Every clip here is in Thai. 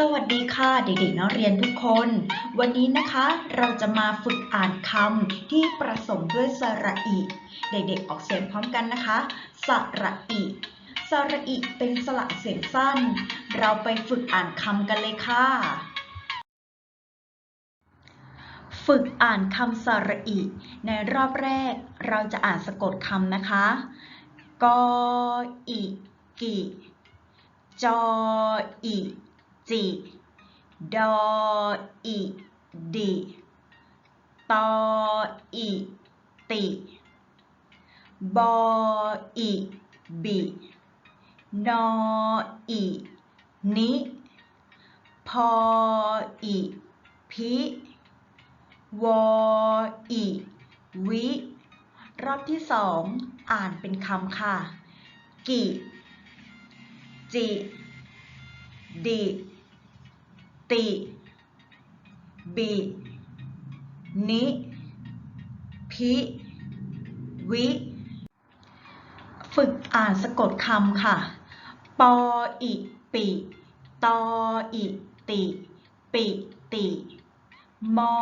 สวัสดีค่ะเด็กๆนักเรียนทุกคน วันนี้นะคะเราจะมาฝึกอ่านคำที่ประสมด้วยสระอิ เด็กๆออกเสียงพร้อมกันนะคะ สระอิสระอิเป็นสระเสียงสั้น เราไปฝึกอ่านคำกันเลยค่ะ ฝึกอ่านคำสระอิ ในรอบแรกเราจะอ่านสะกดคำนะคะ กออิกิ จออิ จิดออิดิตออิติบออิบินออินิพออิพิวออิวิ รอบที่สองอ่านเป็นคำค่ะ กิ จิ ดิ ติ บิ นิ พิ วิ ฝึกอ่านสะกดคำค่ะ ปออิปิ ตออิติ ปิติ มอ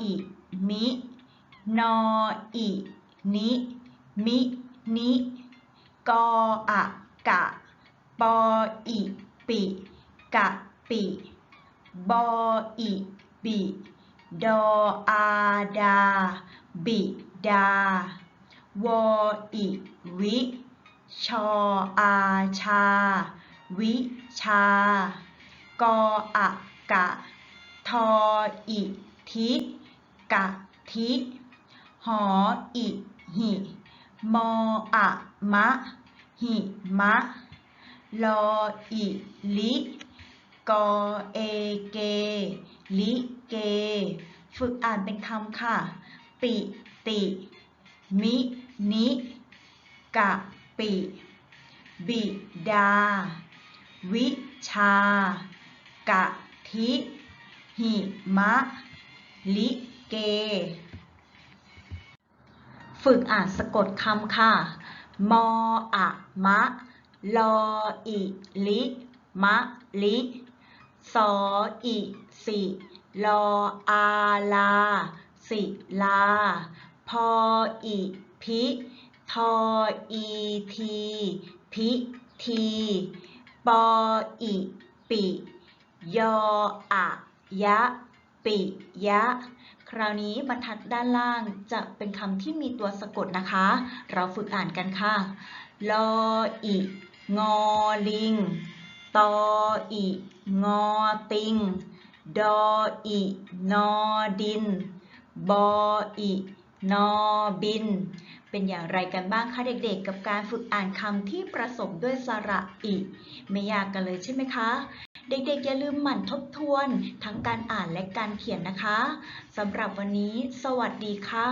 อิมิ นออินิ มิ นิ กออะกะ ปออิปิ กะปิ บออิบิดออาดา บิดาวออิวิชออาชา วิชากออะกะ ทออิทิกะทิหออิหิมออะมะหิมะลออิลิ กอเอเก ลิเก ฝึกอ่านเป็นคำค่ะ ปิติ มิ นิ กะปิ บิดา วิชา กะทิ หิมะ ลิเก ฝึกอ่านสะกดคำค่ะ มออะมะ ลออิลิมะลิ สออิสิลออาลา สิลา พออิพิทออีที พิที ปออิปิ ยออะยะ ปิยะ คราวนี้บรรทัดด้านล่างจะเป็นคำที่มีตัวสะกดนะคะ เราฝึกอ่านกันค่ะ ลออิงอลิง ตออิงอติง ดออินอดิน บออินอบิน เป็นอย่างไรกันบ้างคะเด็กๆ กับการฝึกอ่านคำที่ประสมด้วยสระอิไม่ยากกันเลยใช่ไหมคะ เด็กๆ อย่าลืมหมั่นทบทวน ทั้งการอ่านและการเขียนนะคะสำหรับวันนี้ สวัสดีค่ะ